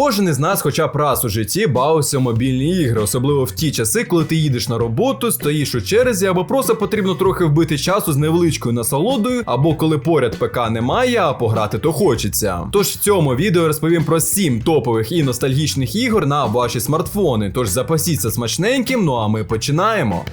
Кожен із нас, хоча б раз у житті, бавився в мобільні ігри, особливо в ті часи, коли ти їдеш на роботу, стоїш у черзі, або просто потрібно трохи вбити часу з невеличкою насолодою, або коли поряд ПК немає, а пограти то хочеться. Тож в цьому відео розповім про 7 топових і ностальгічних ігор на ваші смартфони. Тож запасіться смачненьким, ну а ми починаємо.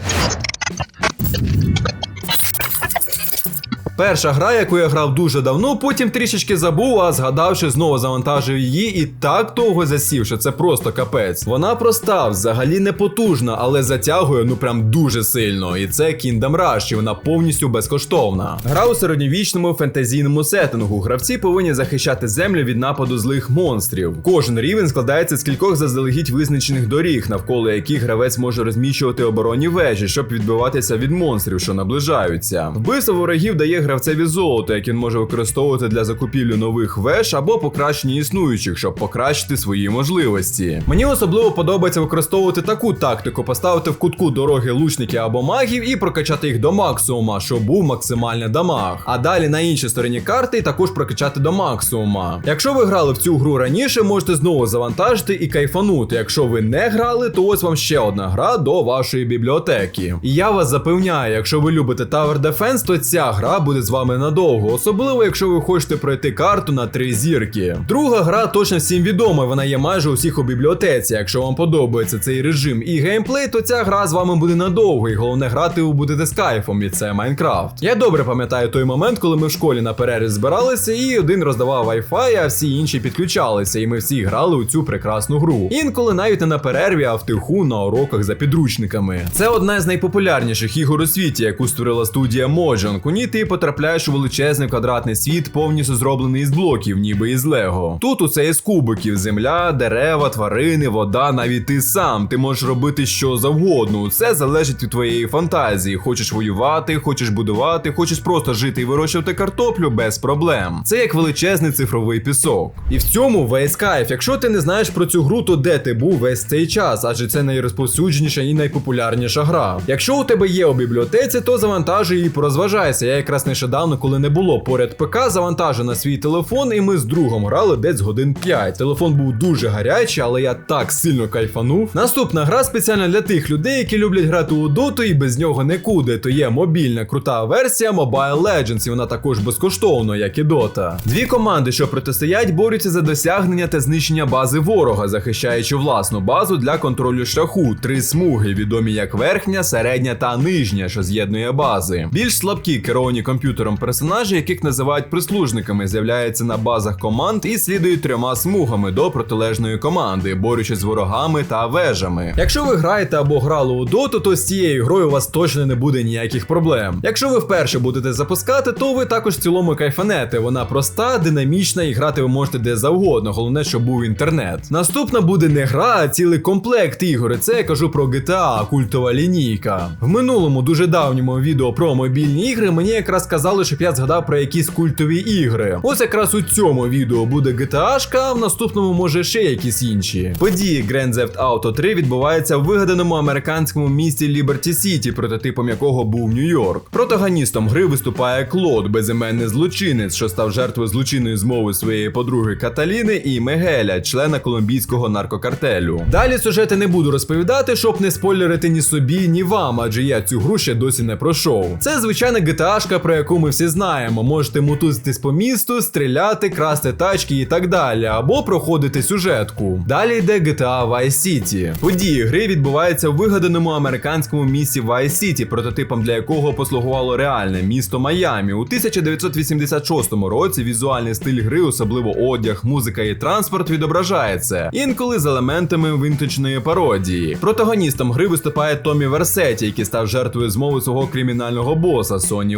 Перша гра, яку я грав дуже давно, потім трішечки забув, а згадавши, знову завантажив її і так довго засів, що це просто капець. Вона проста, взагалі не потужна, але затягує ну прям дуже сильно. І це Kingdom Rush, і вона повністю безкоштовна. Гра у середньовічному фентезійному сеттингу. Гравці повинні захищати землю від нападу злих монстрів. Кожен рівень складається з кількох заздалегідь визначених доріг, навколо яких гравець може розміщувати оборонні вежі, щоб відбиватися від монстрів, що наближаються. Вбивство ворогів дає гравцеві золото, яке він може використовувати для закупівлі нових веж або покращення існуючих, щоб покращити свої можливості. Мені особливо подобається використовувати таку тактику: поставити в кутку дороги лучників або магів і прокачати їх до максимума, щоб був максимальний дамаг. А далі на іншій стороні карти також прокачати до максимума. Якщо ви грали в цю гру раніше, можете знову завантажити і кайфанути. Якщо ви не грали, то ось вам ще одна гра до вашої бібліотеки. І я вас запевняю, якщо ви любите Tower Defense, то ця гра буде з вами надовго, особливо якщо ви хочете пройти карту на три зірки. Друга гра точно всім відома, вона є майже у всіх у бібліотеці. Якщо вам подобається цей режим і геймплей, то ця гра з вами буде надовго, і головне грати ви будете з кайфом, і це Майнкрафт. Я добре пам'ятаю той момент, коли ми в школі на перерві збиралися, і один роздавав Wi-Fi, а всі інші підключалися, і ми всі грали у цю прекрасну гру. Інколи навіть не на перерві, а втиху на уроках за підручниками. Це одна з найпопулярніших ігор у світі, яку створила студія Mojang. У ній ти потрапляєш у величезний квадратний світ, повністю зроблений із блоків, ніби із Лего. Тут усе із кубиків: земля, дерева, тварини, вода, навіть ти сам. Ти можеш робити що завгодно. Усе залежить від твоєї фантазії. Хочеш воювати, хочеш будувати, хочеш просто жити і вирощувати картоплю без проблем. Це як величезний цифровий пісок. І в цьому весь кайф. Якщо ти не знаєш про цю гру, то де ти був весь цей час? Адже це найрозповсюдженіша і найпопулярніша гра. Якщо у тебе є у бібліотеці, то завантажуй і порозважайся. Я якраз нещодавно, коли не було поряд ПК, завантажив свій телефон, і ми з другом грали десь годин 5. Телефон був дуже гарячий, але я так сильно кайфанув. Наступна гра спеціально для тих людей, які люблять грати у доту і без нього нікуди. То є мобільна крута версія Mobile Legends, і вона також безкоштовно, як і Dota. Дві команди, що протистоять, борються за досягнення та знищення бази ворога, захищаючи власну базу для контролю шляху. Три смуги, відомі як верхня, середня та нижня, що з'єднує бази. Більш слабкі керовані комп'ютером персонажі, яких називають прислужниками, з'являються на базах команд і слідують трьома смугами до протилежної команди, борючись з ворогами та вежами. Якщо ви граєте або грали у доту, то з цією грою у вас точно не буде ніяких проблем. Якщо ви вперше будете запускати, то ви також в цілому кайфанете. Вона проста, динамічна і грати ви можете де завгодно. Головне, щоб був інтернет. Наступна буде не гра, а цілий комплект ігор. Це я кажу про GTA, культова лінійка. В минулому дуже давньому відео про мобільні ігри мені якраз казали, щоб я згадав про якісь культові ігри. Ось якраз у цьому відео буде GTA, а в наступному може ще якісь інші. Події Grand Theft Auto 3 відбуваються в вигаданому американському місті Ліберті Сіті, прототипом якого був Нью-Йорк. Протагоністом гри виступає Клод, безіменний злочинець, що став жертвою злочинної змови своєї подруги Каталіни і Мегеля, члена колумбійського наркокартелю. Далі сюжети не буду розповідати, щоб не спойлерити ні собі, ні вам, адже я цю гру ще досі не пройшов. Це звичайна GTA, про яку ми всі знаємо. Можете мутузитись по місту, стріляти, красти тачки і так далі, або проходити сюжетку. Далі йде GTA Vice City. Події гри відбуваються в вигаданому американському місті Vice City, прототипом для якого послугувало реальне місто Майамі. У 1986 році візуальний стиль гри, особливо одяг, музика і транспорт, відображається, інколи з елементами вінтичної пародії. Протагоністом гри виступає Томі Версеті, який став жертвою змови свого кримінального боса Соні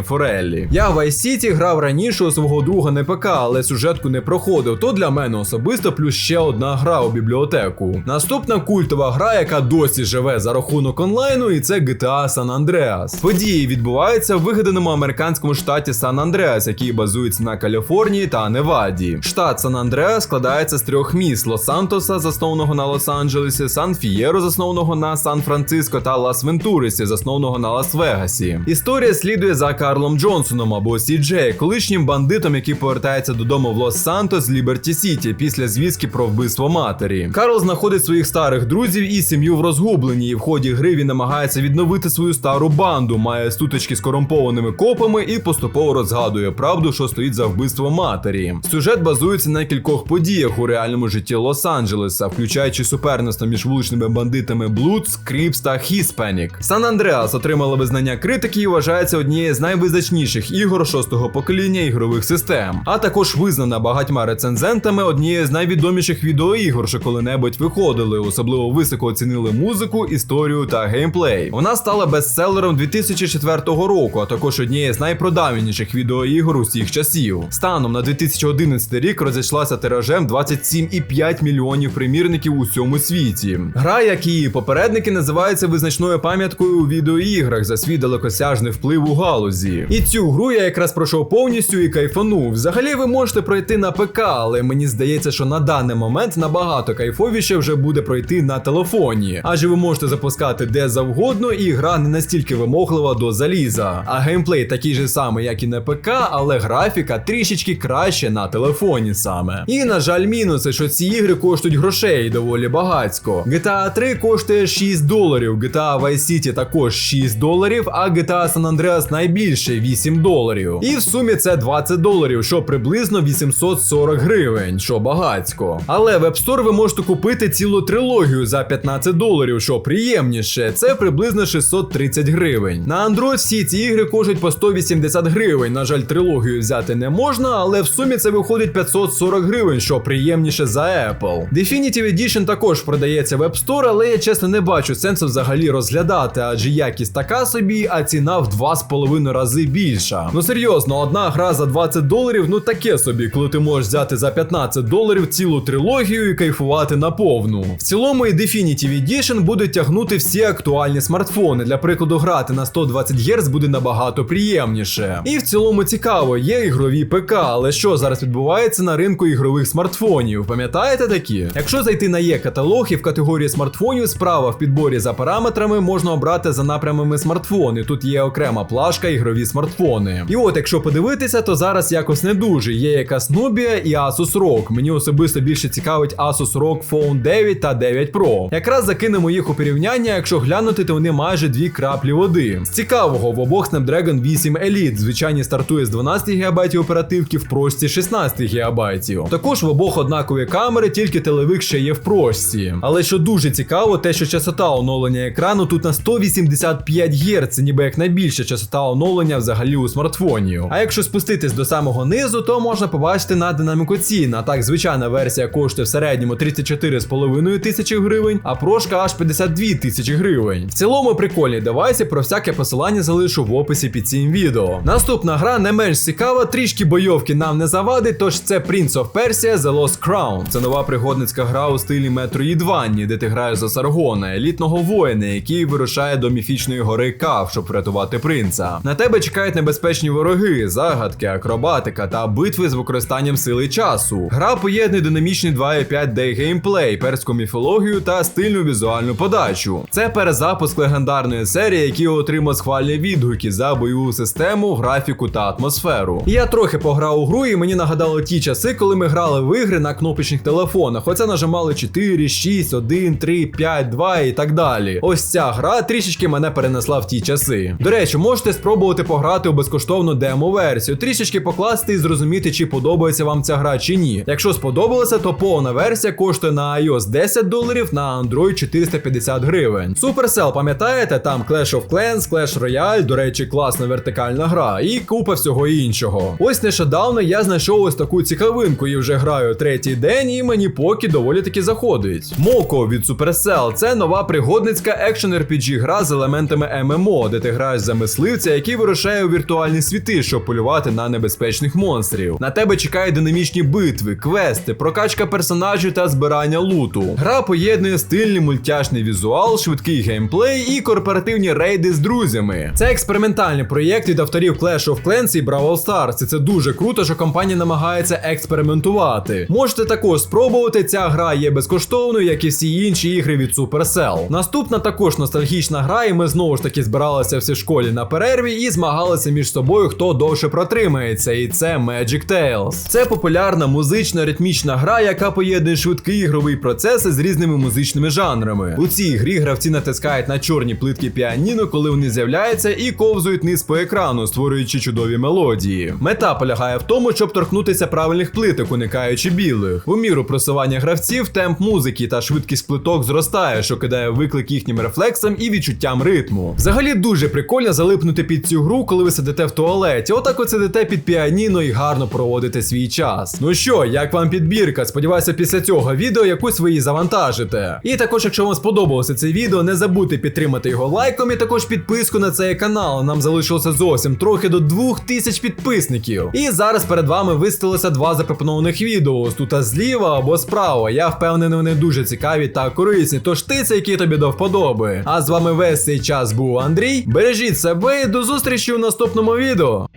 Фореллі. Я в Vice City грав раніше у свого друга на ПК, але сюжетку не проходив. То для мене особисто плюс ще одна гра у бібліотеку. Наступна культова гра, яка досі живе за рахунок онлайну, і це GTA San Andreas. Події відбуваються в вигаданому американському штаті Сан Андреас, який базується на Каліфорнії та Неваді. Штат Сан Андреас складається з трьох міст: Лос-Сантоса, заснованого на Лос-Анджелесі, Сан Фієро, заснованого на Сан-Франциско, та Лас Вентурисі, заснованого на Лас-Вегасі. Історія слідує за Карлом Джонсом. Джонсоном або Сі Джей, колишнім бандитом, який повертається додому в Лос-Сантос з Ліберті Сіті після звістки про вбивство матері. Карл знаходить своїх старих друзів і сім'ю в розгубленні. І в ході гри він намагається відновити свою стару банду, має стутички з корумпованими копами і поступово розгадує правду, що стоїть за вбивством матері. Сюжет базується на кількох подіях у реальному житті Лос-Анджелеса, включаючи суперництво між вуличними бандитами Блудс, Кріпс та Хіспенік. Сан Андреас отримала визнання критики і вважається однією з найвизначніших ігор шостого покоління ігрових систем, а також визнана багатьма рецензентами однією з найвідоміших відеоігор, що коли-небудь виходили. Особливо високо оцінили музику, історію та геймплей. Вона стала бестселером 2004 року, а також однією з найпродавніших відеоігор усіх часів. Станом на 2011 рік розійшлася тиражем 27,5 мільйонів примірників у всьому світі. Гра, як і її попередники, називається визначною пам'яткою у відеоіграх за свій далекосяжний вплив у галузі. І цю гру я якраз пройшов повністю і кайфанув. Взагалі ви можете пройти на ПК, але мені здається, що на даний момент набагато кайфовіше вже буде пройти на телефоні, адже ви можете запускати де завгодно, і гра не настільки вимоглива до заліза. А геймплей такий же самий, як і на ПК, але графіка трішечки краще на телефоні саме. І на жаль, мінуси, що ці ігри коштують грошей доволі багатько. GTA 3 коштує 6 доларів, GTA Vice City також 6 доларів, а GTA San Andreas найбільше 8 доларів. І в сумі це 20 доларів, що приблизно 840 гривень, що багатько. Але в App Store ви можете купити цілу трилогію за 15 доларів, що приємніше, це приблизно 630 гривень. На Android всі ці ігри коштують по 180 гривень. На жаль, трилогію взяти не можна, але в сумі це виходить 540 гривень, що приємніше за Apple. Definitive Edition також продається в App Store, але я чесно не бачу сенсу взагалі розглядати, адже якість така собі, а ціна в 2,5 рази більша. Ну серйозно, одна гра за 20 доларів, ну таке собі, коли ти можеш взяти за 15 доларів цілу трилогію і кайфувати на повну. В цілому і Definitive Edition буде тягнути всі актуальні смартфони. Для прикладу, грати на 120 Гц буде набагато приємніше. І в цілому цікаво, є ігрові ПК, але що зараз відбувається на ринку ігрових смартфонів? Пам'ятаєте такі? Якщо зайти на є каталог і в категорії смартфонів, справа в підборі за параметрами можна обрати за напрямами смартфони. Тут є окрема плашка ігрові смартфони. І от, якщо подивитися, то зараз якось не дуже. Є якась Nubia і Asus ROG. Мені особисто більше цікавить Asus ROG Phone 9 та 9 Pro. Якраз закинемо їх у порівняння, якщо глянути, то вони майже дві краплі води. З цікавого в обох Snapdragon 8 Elite. Звичайні стартує з 12 ГБ оперативки, в прості 16 ГБ. Також в обох однакові камери, тільки телевик ще є в прості. Але що дуже цікаво, те, що частота оновлення екрану тут на 185 Гц, ніби як найбільша частота оновлення взагалі у смартфоні. А якщо спуститись до самого низу, то можна побачити на динаміку цін. А так, звичайна версія коштує в середньому 34,5 тисячі гривень, а прошка аж 52 тисячі гривень. В цілому прикольні девайси, про всяке посилання залишу в описі під цим відео. Наступна гра не менш цікава, трішки бойовки нам не завадить, тож це Prince of Persia The Lost Crown. Це нова пригодницька гра у стилі Metroidvania, де ти граєш за Саргона, елітного воїна, який вирушає до міфічної гори Кав, щоб врятувати принца. На тебе чекають небезпечні вороги, загадки, акробатика та битви з використанням сили часу. Гра поєднує динамічний 2,5D геймплей, перську міфологію та стильну візуальну подачу. Це перезапуск легендарної серії, який отримав схвальні відгуки за бойову систему, графіку та атмосферу. Я трохи пограв у гру, і мені нагадало ті часи, коли ми грали в ігри на кнопочних телефонах. Оце нажимали 4, 6, 1, 3, 5, 2 і так далі. Ось ця гра трішечки мене перенесла в ті часи. До речі, можете спробувати пограти у безкоштовну демо-версію, трішечки покласти і зрозуміти, чи подобається вам ця гра чи ні. Якщо сподобалося, то повна версія коштує на iOS 10 доларів, на Android 450 гривень. Supercell, пам'ятаєте, там Clash of Clans, Clash Royale, до речі, класна вертикальна гра, і купа всього іншого. Ось нещодавно я знайшов ось таку цікавинку і вже граю третій день, і мені поки доволі таки заходить. Моко від Supercell це нова пригодницька екшен RPG гра з елементами ММО, де ти граєш за мисливця, який вирушає у віртуальні світи, щоб полювати на небезпечних монстрів. На тебе чекають динамічні битви, квести, прокачка персонажів та збирання луту. Гра поєднує стильний мультяшний візуал, швидкий геймплей і корпоративні рейди з друзями. Це експериментальний проєкт від авторів Clash of Clans і Brawl Stars. І це дуже круто, що компанія намагається експериментувати. Можете також спробувати. Ця гра є безкоштовною, як і всі інші ігри від Supercell. Наступна також ностальгічна гра, і ми знову ж таки збиралися всі в школі на перерві і змагалися змагатися між собою, хто довше протримається, і це Magic Tales. Це популярна музична ритмічна гра, яка поєднує швидкий ігровий процес з різними музичними жанрами. У цій грі гравці натискають на чорні плитки піаніно, коли вони з'являються, і ковзують низ по екрану, створюючи чудові мелодії. Мета полягає в тому, щоб торкнутися правильних плиток, уникаючи білих. У міру просування гравців темп музики та швидкість плиток зростає, що кидає виклик їхнім рефлексам і відчуттям ритму. Взагалі дуже прикольно залипнути під цю гру, коли ви сидите в туалеті. Отак от сидите під піаніно і гарно проводите свій час. Ну що, як вам підбірка? Сподіваюся, після цього відео якусь ви її завантажите. І також, якщо вам сподобалося це відео, не забудьте підтримати його лайком і також підписку на цей канал. Нам залишилося зовсім трохи до 2000 підписників. І зараз перед вами виставилося два запропонованих відео. Тут зліва або справа. Я впевнений, вони дуже цікаві та корисні. Тож ти це, який тобі до вподоби. А з вами весь цей час був Андрій. Бережіть себе і до зустрічі у наступному відео.